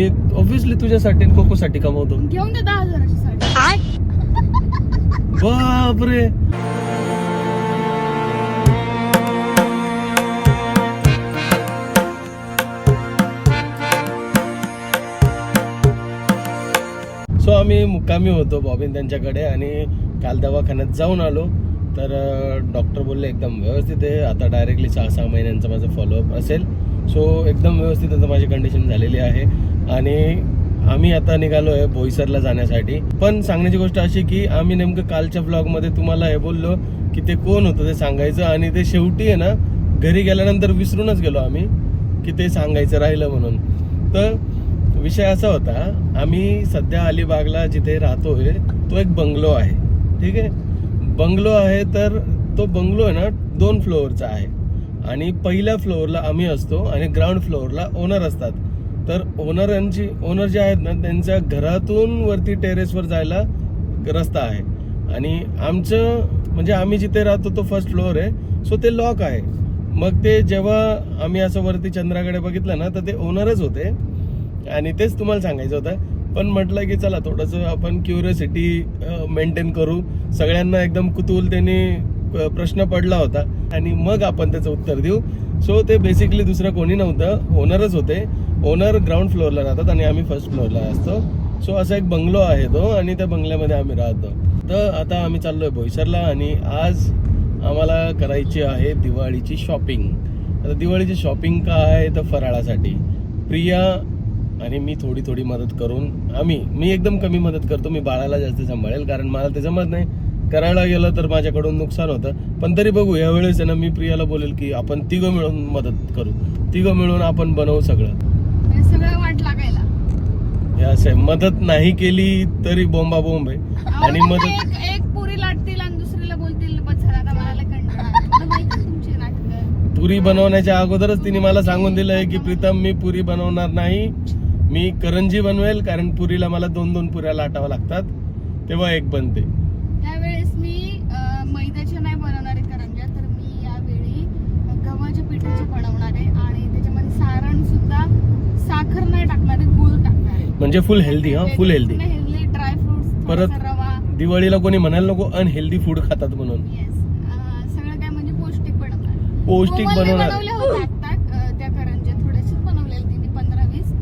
मी obviously तुझ्यासाठी आणि कोकोसाठी कमवतो. घेऊन दे दहा हजाराची साडी. बापरे. सो आम्ही मुक्कामी होतो बॉबिन त्यांच्याकडे आणि काल दवाखान्यात जाऊन आलो. तर डॉक्टर बोलले एकदम व्यवस्थित आहे. आता डायरेक्टली सहा सहा महिन्यांचा माझा फॉलोअप असेल. सो एकदम व्यवस्थित आता माझी कंडिशन झालेली आहे. आणि आम्ही आता निघालो आहे बोईसरला जाण्यासाठी. पण सांगण्याची गोष्ट अशी की आम्ही नेमकं कालच्या ब्लॉगमध्ये तुम्हाला हे बोललो की ते कोण होतं ते सांगायचं आणि ते शेवटी आहे ना घरी गेल्यानंतर विसरूनच गेलो आम्ही की ते सांगायचं राहिलं म्हणून. तर विषय असा होता आम्ही सध्या अलिबागला जिथे राहतोय तो एक बंगलो आहे. ठीक आहे? बंगलो आहे तर तो बंगलो आहे ना दोन फ्लोअरचा आहे. आणि पहिल्या फ्लोअरला आम्ही असतो आणि ग्राउंड फ्लोअरला ओनर असतात. तर ओनरांची ओनर जे आहेत ना त्यांच्या घरातून वरती टेरेसवर जायला रस्ता आहे. आणि आमचं म्हणजे आम्ही जिथे राहतो तो फर्स्ट फ्लोअर आहे. सो ते लॉक आहे. मग ते जेव्हा आम्ही असं वरती चंद्राकडे बघितलं ना तर ते ओनरच होते. आणि तेच तुम्हाला सांगायचं होतं. पण म्हटलं की चला थोडंसं आपण क्युरियोसिटी मेंटेन करू. सगळ्यांना एकदम कुतूहलतेने प्रश्न पडला होता. आणि मग आपण त्याचं उत्तर देऊ. सो ते बेसिकली दुसरं कोणी नव्हतं. ओनरच होते. ओनर ग्राउंड फ्लोअरला राहतात आणि आम्ही फर्स्ट फ्लोअरला असतो. सो असा एक बंगलो आहे तो आणि त्या बंगल्यामध्ये आम्ही राहतो. तर आता आम्ही चाललोय भोईसरला आणि आज आम्हाला करायची आहे दिवाळीची शॉपिंग आता दिवाळीची शॉपिंग काय तर फराळासाठी. प्रिया आणि मी थोडी थोडी मदत करून आम्ही मी एकदम कमी मदत करतो मी बाळाला जास्त सांभाळेल कारण मला ते जमत नाही. करायला गेलं तर माझ्याकडून नुकसान होतं. पण तरी बघू यावेळेस ना मी प्रियाला बोलेल की आपण तिघं मिळून मदत करू. तिघं मिळून आपण बनवू सगळं. सगळं वाट लागायला. असं आहे. मदत नाही केली तरी बोंबा बोंब आहे आणि मदत एक पुरी लाटतील आणि दुसरीला बोलतील बस झालं आता मला लय कंटाळा आला." मला माहिती आहे पुरी बनवण्याच्या अगोदरच तिने मला सांगून दिलंय की प्रीतम मी पुरी बनवणार नाही. मी करंजी बनवेल कारण पुरीला मला दोन दोन पुऱ्या लाटाव्या लागतात. तेव्हा एक बनते. त्यावेळेस मी अं, मैद्याच्या नाही बनवणार आहे करंज्या तर मी यावेळी गव्हाच्या पिठाचे बनवणार आहे आणि त्याच्यामध्ये सारण सुद्धा साखर नाही टाकणार आहे गुळ टाकणार आहे. म्हणजे फुल हेल्दी हा? Full healthy healthy dry fruits परत- रवा. दिवाळीला कोणी म्हणायला नको अनहेल्दी फूड खातात म्हणून. येस सगळं काय म्हणजे पौष्टिक बनवणार. पौष्टिक बनवणार बनवल्या होत्या आत्ता अं, त्या करंज्या थोड्याशाच बनवलेल्या तिने पंधरा वीस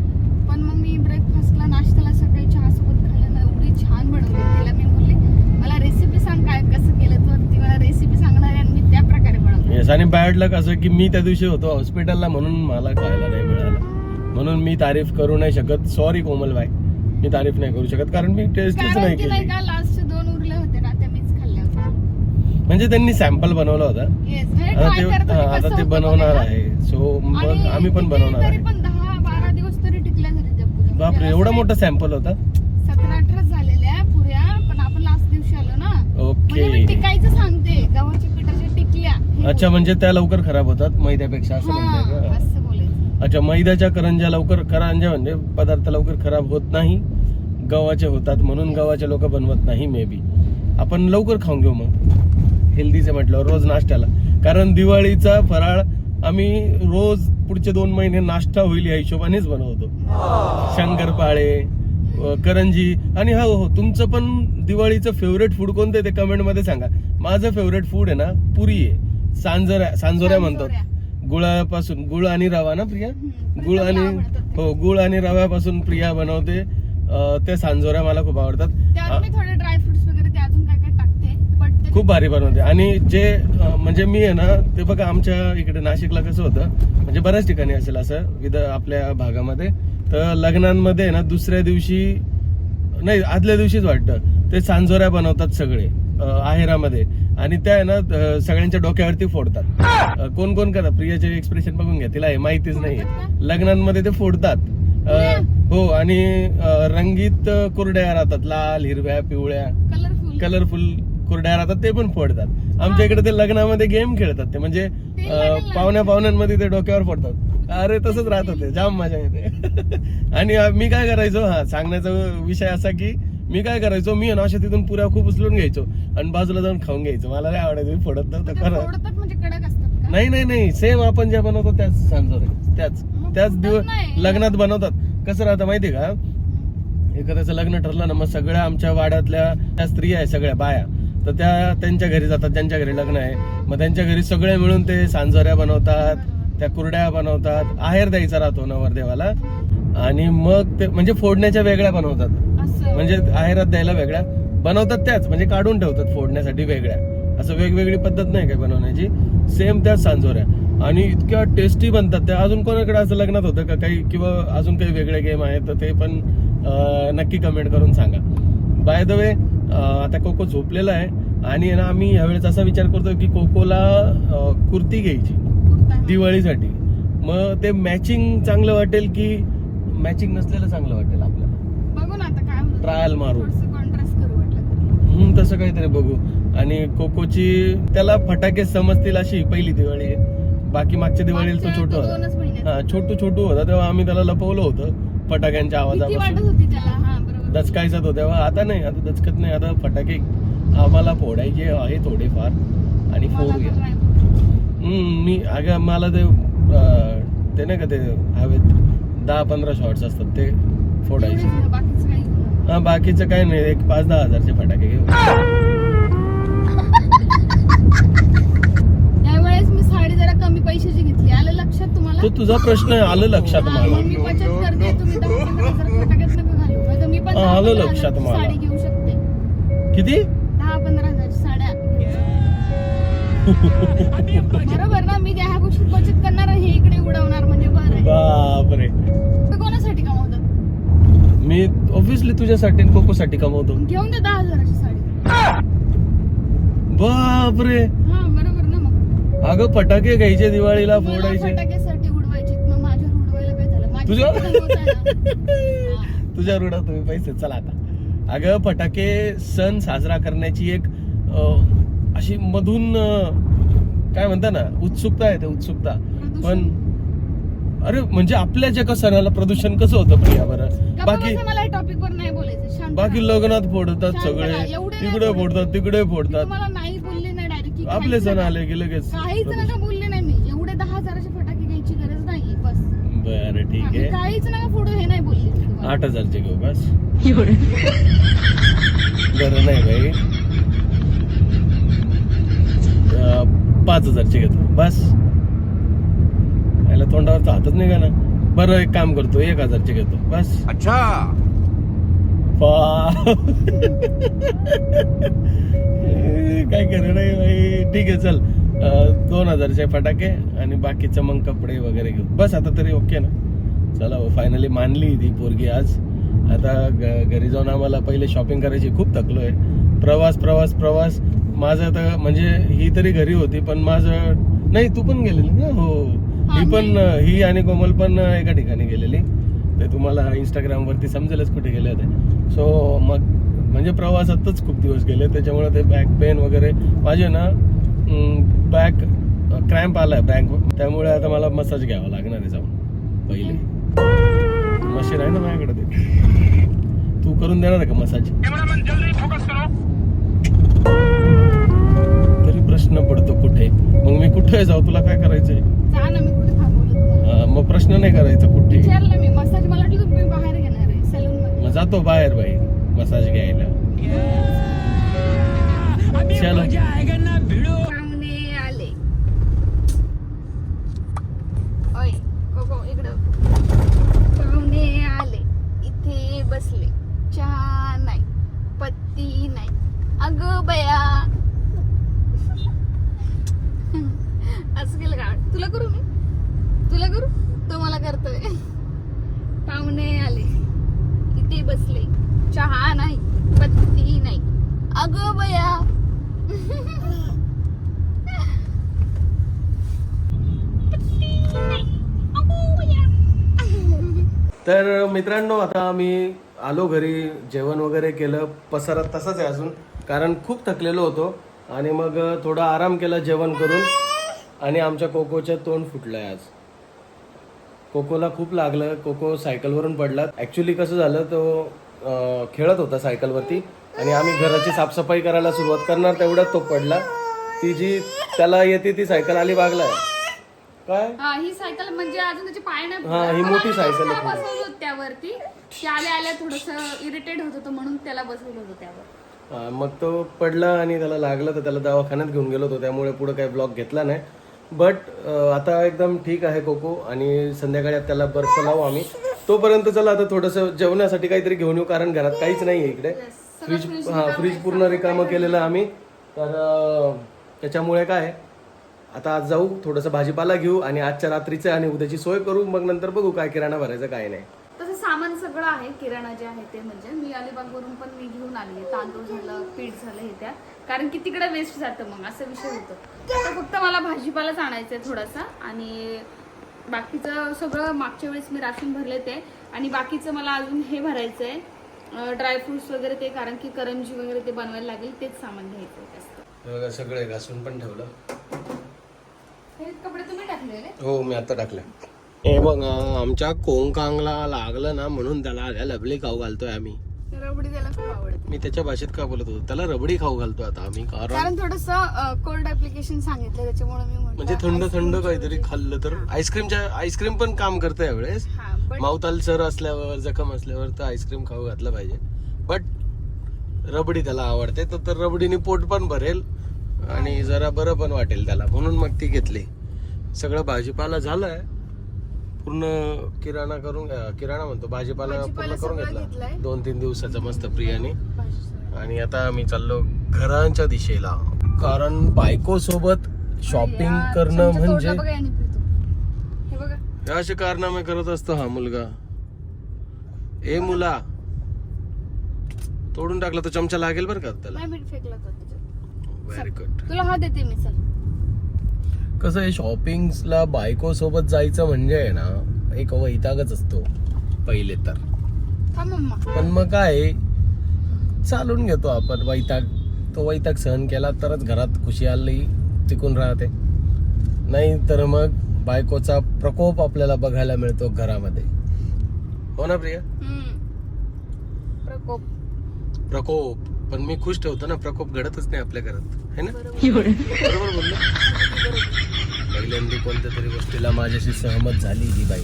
पण मग मी ब्रेकफास्टला नाश्त्याला सकाळी चहा सोबत खाल्लं ना एवढी छान बनवली तिला मी बोलली मला रेसिपी सांग काय कसं केलं तर ती मला रेसिपी सांगणार आहे आणि मी त्या येस आणि बॅड लक असं की मी त्या दिवशी होतो हॉस्पिटलला म्हणून मला खायला नाही मिळालं. म्हणून मी तारीफ करू नाही शकत. सॉरी कोमल बाई मी तारीफ नाही करू शकत. कारण मी टेस्टच नाही केली. का लास्ट दोन उरले होते ना त्या मीच खाल्ल्या होत्या म्हणजे त्यांनी सॅम्पल बनवला होता. म्हणजे आता ते आता ते बनवणार. आहे. सो मग आम्ही पण बनवणार आहे. बापरे म्हणजे एवढा मोठा सॅम्पल होता? सतरा अठरा झालेल्या पुऱ्या पण आपण लास्ट दिवशी आलो ना. म्हणजे ओके टिकायचं सांगते. हे अच्छा म्हणजे त्या लवकर खराब होतात मैद्यापेक्षा असं हा, म्हणताय का? असं बोलायचं. अच्छा मैद्याच्या करंज्या लवकर करंज्या म्हणजे पदार्थ लवकर खराब होत नाही गव्हाचे होतात म्हणून गव्हाचे लोक बनवत नाही मे बी आपण लवकर खाऊन घेऊ मग. हेल्दीचे म्हटल्यावर रोज नाश्त्याला. कारण दिवाळीचा फराळ आम्ही रोज पुढचे दोन महिने नाश्ता होईल या हिशोबानेच बनवतो. शंकरपाळे करंजी आणि हा हो तुमचं पण दिवाळीचं फेवरेट फूड कोणतं आहे ते कमेंटमध्ये सांगा. माझं फेवरेट फूड आहे ना पुरी आहे. सांजोऱ्या सांजोऱ्या म्हणतात गुळापासून गुळ आणि रवा ना प्रिया? गुळ आणि. हो गुळ आणि रव्यापासून प्रिया बनवते. ते सांजोऱ्या मला खूप आवडतात. खूप भारी बनवते. आणि जे म्हणजे मी आहे ना ते बघा आमच्या इकडे नाशिकला कसं होतं म्हणजे बऱ्याच ठिकाणी असेल असं विद आपल्या भागामध्ये. तर लग्नांमध्ये ना दुसऱ्या दिवशी नाही आदल्या दिवशीच वाटतं. ते सांजोऱ्या बनवतात सगळे. आहेरामध्ये. आणि त्या आहे ना सगळ्यांच्या डोक्यावरती फोडतात. कोण कोण करतात? प्रियाचे एक्सप्रेशन बघून घ्या. तिला हे माहितीच नाही. लग्नांमध्ये ते फोडतात. हो आणि रंगीत कुरड्या राहतात. लाल हिरव्या पिवळ्या. कलरफुल कुरड्या राहतात ते पण फोडतात. आमच्या इकडे ते लग्नामध्ये गेम खेळतात ते. म्हणजे पाहुण्या पाहुण्यांमध्ये ते डोक्यावर फोडतात. अरे तसंच राहत होते जाम मजा येते. आणि मी काय करायचो? हा सांगण्याचा विषय असा की मी काय करायचो? मी ना अशा तिथून पुऱ्या खूप उचलून घ्यायचो आणि बाजूला जाऊन खाऊन घ्यायचो. मला नाही आवडायचं मी फोडत नव्हतं खरं. फोडतात म्हणजे कडक असतात का? नाही नाही नाही. सेम आपण ज्या बनवतो त्याच सांजोरे त्याच. त्याच दिवस नाही. लग्नात बनवतात. कसं राहतं माहिती का? एखाद्याचं लग्न ठरलं ना मग सगळ्या आमच्या वाड्यातल्या त्या स्त्रिया आहे सगळ्या बाया. तर त्या त्यांच्या घरी जातात त्यांच्या घरी लग्न आहे. मग त्यांच्या घरी सगळे मिळून ते सांजोऱ्या बनवतात त्या कुरड्या बनवतात. आहेर द्यायचा राहतो नवरदेवाला. आणि मग ते म्हणजे फोडण्याच्या वेगळ्या बनवतात. म्हणजे आहेरात द्यायला वेगळ्या बनवतात त्याच म्हणजे काढून ठेवतात फोडण्यासाठी वेगळ्या. असं वेगवेगळी पद्धत नाही काय बनवण्याची? सेम त्याच सांजोऱ्या. आणि इतक्या टेस्टी बनतात त्या. अजून कोणाकडे असं लग्नात होतं का काही? किंवा अजून काही वेगळे गेम आहेत तर ते पण नक्की कमेंट करून सांगा. बाय द वे आता कोको झोपलेला आहे. आणि ना आम्ही ह्यावेळेस असा विचार करतोय की कोकोला कुर्ती घ्यायची. कुर्ता. दिवाळीसाठी. मग ते मॅचिंग चांगलं वाटेल की मॅचिंग नसलेलं चांगलं वाटेल आपल्याला बघू ना आता काय होतं ट्रायल मारू. तसं काहीतरी बघू. आणि कोकोची त्याला फटाके समजतील अशी पहिली दिवाळी आहे. बाकी मागच्या दिवाळीला तो छोटू. हा छोटू छोटू होता तेव्हा आम्ही त्याला लपवलं होतं फटाक्यांच्या आवाजापासून. हा दचकायचा तो तेव्हा. आता नाही आता दचकत नाही. आता फटाके आम्हाला फोडायचे आहे थोडेफार आणि फोडूया. मी अगं मला ते ते नाही का ते हवेत दहा पंधरा शॉर्ट्स असतात ते फोडायचे. हा बाकीचं काय नाही एक पाच दहा हजारचे फटाके घेऊ यावेळेस मी साडी जरा कमी पैशाची घेतली. आलं लक्षात तुम्हाला? तो तुझा प्रश्न आहे आलं लक्षात हा, मला. मग मी बचत करते तुम्ही दहा पंधरा हजार फटाक्यात नका घालू. नाहीतर मी पण हा, दहा आलं पंधरा लक्षात हजारची मला. साडी घेऊ शकते. किती? दहा पंधरा हजार साड्या. बरोबर ना मी त्या गोष्टीत बचत करणार हे इकडे उडवणार म्हणजे बरं आहे. बापरे. तुम्ही कोणासाठी कमवतात मी ऑब्विसली तुझ्यासाठी आणि कोकोसाठी कमवतो. घेऊन द्या दहा हजाराची साडी. बापरे. हा बरोबर ना मग. अगं फटाके घ्यायचे दिवाळीला मला फोडायचे. फटाक्यासाठी उडवायचे मग माझ्यावर उडवायला काय झालं? माझी तुझ्या- ना? हा. तुझ्या रुडा तुम्ही पैसे चला आता. अगं फटाके सण साजरा करण्याची एक अं, अशी मधून अं, काय म्हणता ना उत्सुकता आहे ते उत्सुकता. पण अरे म्हणजे आपल्या ज्या का सणाला प्रदूषण कसं होतं प्रिया बरं? बाकी बसा, मला टॉपिक वर नाही बोलायचं शांत बाकी. लग्नात फोडतात सगळे. तिकडे फोडत. फोडतात तिकडे फोडतात. तुम्हाला नाही बोलले नाही डायरेक्ट आपले सण आले की लगेच काहीच नका बोलले नाही मी. एवढे दहा हजाराचे फटाके घ्यायची गरज नाही बस. बरं ठीक हा, मी आहे काहीच नका फोडू हे नाही बोलले मी तुम्हाला. आठ हजारचे घेऊ बस. बरं नाही भाई अं, पाच हजारचे घेतो बस. याला तोंडावरचा हातच नाही का ना? बरं एक काम करतो एक हजारचे घेतो बस. अच्छा. काय करे नाही भाई ठीक आहे चल. दोन हजारचे फटाके आणि बाकीचं मग कपडे वगैरे घेऊ. बस आता तरी ओके ना? चला फायनली मानली ती पोरगी आज. आता घरी जाऊन आम्हाला पहिले शॉपिंग करायची खूप थकलोय प्रवास प्रवास प्रवास. माझं तर म्हणजे ही तरी घरी होती पण माझं नाही तू पण गेलेली ना? हो. हा, ही पण ही आणि कोमल पण एका ठिकाणी गेलेली. ते तुम्हाला इंस्टाग्राम वरती समजेलच कुठे गेले होते. सो मग म्हणजे प्रवासातच खूप दिवस गेले. त्याच्यामुळे ते बॅक पेन वगैरे. माझे ना बॅक क्रॅम्प आलाय बॅक त्यामुळे आता मला मसाज घ्यावा लागणार आहे जाऊन पहिले. मशीन आहे ना माझ्याकडे ते. तू करून देणार आहे का मसाज तरी प्रश्न पडतो कुठे? मग मी कुठे जाऊ? तुला काय करायचंय? मग प्रश्न नाही करायचा कुठे. मग जातो बाहेर बाई मसाज घ्यायला चलो पाहुणे आले ओय कोको इकडं पाहुणे आले इथे बसले चहा नाही पत्ती नाही अगं बया असं केलं का तुला करू मी तुला करू तो मला करतोय पाहुणे आले इथे बसले चहा नाही पत्ती नाही अगं बया. तर मित्रांनो आता आम्ही आलो घरी जेवण वगैरे केलं पसारा तसाच आहे अजून कारण खूप थकलेलो होतो आणि मग थोडा आराम केला जेवण करून आणि आमच्या कोकोच्या तोंड फुटलंय आज. कोकोला खूप लागलं कोको सायकलवरून पडला ॲक्च्युली कसं झालं तो खेळत होता सायकलवरती. आणि आम्ही घराची साफसफाई करायला सुरुवात करणार तेवढ्यात तो पडला. ती जी त्याला येते ती सायकल आली बागलाय. काय? हा ही सायकल म्हणजे अजून त्याचे पाय नाही हा, ही मोठी सायकल आहे. बसवलं होतं त्यावर वरती की आल्या आल्या थोडस इरिटेट होत होतं म्हणून त्याला बसवलं होतं त्यावर. हा, मग तो पडला आणि त्याला लागलं तर त्याला दवाखान्यात घेऊन गेलो होतो. त्यामुळे पुढे काही ब्लॉग घेतला नाही. बट आता एकदम ठीक आहे कोको. आणि संध्याकाळी आता त्याला बर्फ लावू आम्ही. तोपर्यंत चला आता थोडंसं जेवणासाठी काहीतरी घेऊन येऊ कारण घरात काहीच नाही आहे इकडे फ्रीज हा फ्रीज पूर्ण रिकामं केलेलं आम्ही. तर त्याच्यामुळे काय आता आज जाऊ थोडंसं भाजीपाला घेऊ आणि आजच्या रात्रीचं आणि उद्याची सोय करू मग नंतर बघू काय किराणा भरायचं काय नाही. तसं सामान सगळं आहे किराणा जे आहे ते म्हणजे. मी अलिबागवरून पण मी घेऊन आली तांदूळ झालं पीठ झालं हे त्या. कारण की तिकडे वेस्ट जातं मग असा विषय होतो. फक्त मला भाजीपालाच आणायचं आहे थोडासा आणि बाकीचं सगळं मागच्या वेळेस मी राशन भरले ते. आणि बाकीचं मला अजून हे भरायचं आहे ड्रायफ्रुट्स वगैरे ते कारण की करंजी वगैरे ते बनवायला लागेल तेच सामान घ्यायचं हे बघा सगळे घासून पण ठेवलं. हे कपडे तुम्ही टाकलेले हो मी आता टाकलं. हे बघा आमच्या कोंकांगला लागलं ना म्हणून त्याला आल्या लबली खाऊ घालतोय आम्ही. रबडी त्याला खूप आवडते. मी त्याच्या भाषेत का बोलत होतो? त्याला रबडी खाऊ घालतो आता आम्ही कारण कारण थोडस कोल्ड ऍप्लिकेशन सांगितलं त्याच्यामुळे मी म्हटलं म्हणजे थंड थंड काहीतरी खाल्लं तर आईस्क्रीमच्या आईस्क्रीम पण काम करतं यावेळेस. हा सर असल्यावर जखम असल्यावर तर आईस्क्रीम खाऊ घातलं पाहिजे. बट रबडी त्याला आवडते तर तर रबडीने पोट पण भरेल आणि जरा बरं पण वाटेल त्याला. म्हणून मग ती घेतली. सगळं भाजीपाला झालंय. पूर्ण किराणा करून अं, किराणा म्हणतो भाजीपाला भाजीपाला पूर्ण करून सगळं घेतला. घेतलाय. दोन तीन दिवसाचा मस्त प्रियाने आणि आता आम्ही चाललो घरांच्या दिशेला. कारण बायको सोबत शॉपिंग करणं म्हणजे. हे असे कारनामे करत असतो हा मुलगा. ए मुला तोडून टाकला तर चमचा लागेल बरं का त्याला? फेकला तो व्हेरी गुड तुला हा देते मी चल. कसं आहे शॉपिंगला बायको सोबत जायचं म्हणजे आहे ना एक वैतागच असतो पहिले तर. पण मग काय चालून घेतो आपण वैताग. तो वैताग सहन केला तरच घरात खुशियाली टिकून राहते. नाही तर मग बायकोचा प्रकोप आपल्याला बघायला मिळतो घरामध्ये. हो ना प्रिया. प्रकोप. प्रकोप. पण मी खुश ठेवतो ना प्रकोप घडतच नाही आपल्या घरात. है ना? बरोबर. बोललो. पहिल्यांदा कोणत्या तरी गोष्टीला माझ्याशी सहमत झाली ही बाई.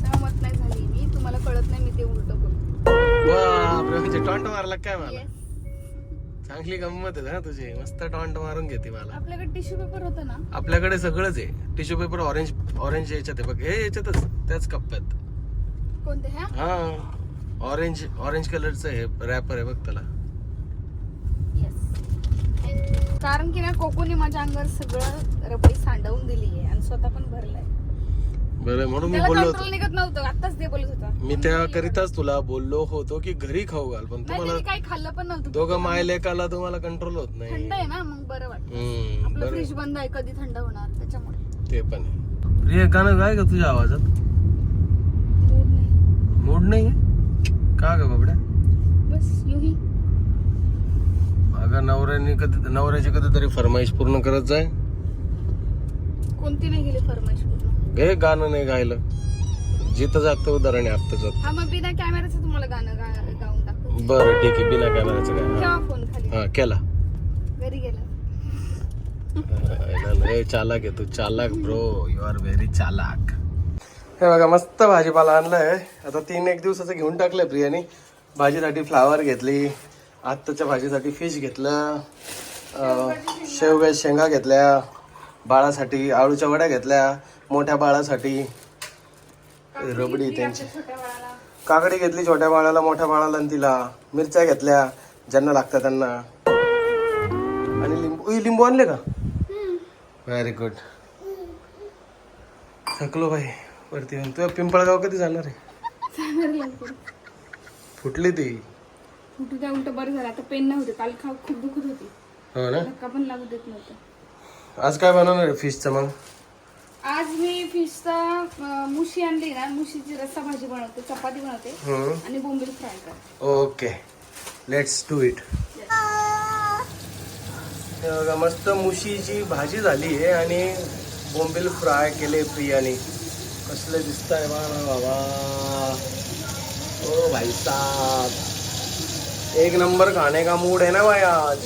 सहमत नाही झाली मी. तुम्हाला कळत नाही मी ते उलट म्हणजे टॉन्ट मारला काय मला. चांगली गंमत आहे ना तुझी. मस्त टॉन्ट मारून घेते मला. आपल्याकडे टिश्यू पेपर होतं ना? आपल्याकडे सगळंच आहे. टिश्यू पेपर ऑरेंज ऑरेंज याच्यात आहे. बघ हे याच्यातच त्याच कप्प्यात. कोणते हा. ऑरेंज ऑरेंज कलरचं हे रॅपर आहे बघ त्याला येस कारण की ना कोकोनी माझ्या अंगावर सगळं रबडी सांडवून दिली आहे आणि स्वतः पण भरलाय. बरं म्हणून मी त्याला बोललो कंट्रोल होतो. निघत नव्हतं आताच ते बोलत होता. मी त्या करिताच तुला बोललो होतो की घरी खाऊ घाल पण नाही तुम्हाला त्यांनी काही खाल्लं पण नव्हतं. दोघं माय लेकाला तुम्हाला कंट्रोल होत नाही. थंड आहे ना मग बरं वाटतं. हम्म, आपलं बरं. फ्रीज बंद आहे कधी थंड होणार त्याच्यामुळे. ते पण आहे. प्रिया गाणं काय का तुझ्या आवाजात? मूड नाही. मूड नाही का ग बाबड्या? बस युही अगं नवऱ्याने कधी नवऱ्याची कधीतरी फरमाईश पूर्ण करत जाय. कोणती नाही गेली फरमाईश पूर्ण? घे गाणं नाही गायलं. जिथं जागतं उदाहरण आहे आत्ताच हा मग बिना कॅमेराचं तुम्हाला गाणं गा- गाऊन दाखव बरं ठीक आहे बिना कॅमेराचं काय ठेवा फोन खाली. हा केला. घरी गेला. चालाक आहे तू चालाक ब्रो यू आर व्हेरी चालाक. हे बघा मस्त भाजीपाला आणलाय. आता तीन एक दिवसाचं घेऊन टाकलंय प्रियाने. भाजीसाठी फ्लावर घेतली. आत्ताच्या भाजीसाठी फिश घेतलं शेवग्या शेंगा घेतल्या बाळासाठी आळूच्या वड्या घेतल्या मोठ्या बाळासाठी रबडी त्यांची. काकडी घेतली छोट्या बाळाला मोठ्या बाळाला आणि तिला. मिरच्या घेतल्या ज्यांना लागतात त्यांना. आणि लिंबू लिंबू आणले का? व्हेरी गुड थकलो भाई वरती येऊन तुझ्या पिंपळगाव कधी जाणार आहे? फुटली ती. कुठे त्या उलट बरं झालं. आता पेन नव्हते. काल खा खूप दुखत होती. हो ना? धक्का पण लागू देत नव्हतं. आज काय बनवणार आहे फिशचं मग? आज मी फिशचा मुशी आणली ना मुशीची रस्सा भाजी बनवते चपाती बनवते हम्म. आणि बोंबील फ्राय करते. ओके. लेट्स डू इट बघा मस्त मुशीची भाजी झाली आहे आणि बोंबील फ्राय केले प्रियाने. कसले दिसत आहे बाबा ओ भाई साहब एक नंबर खाने का मूड है ना भाई आज।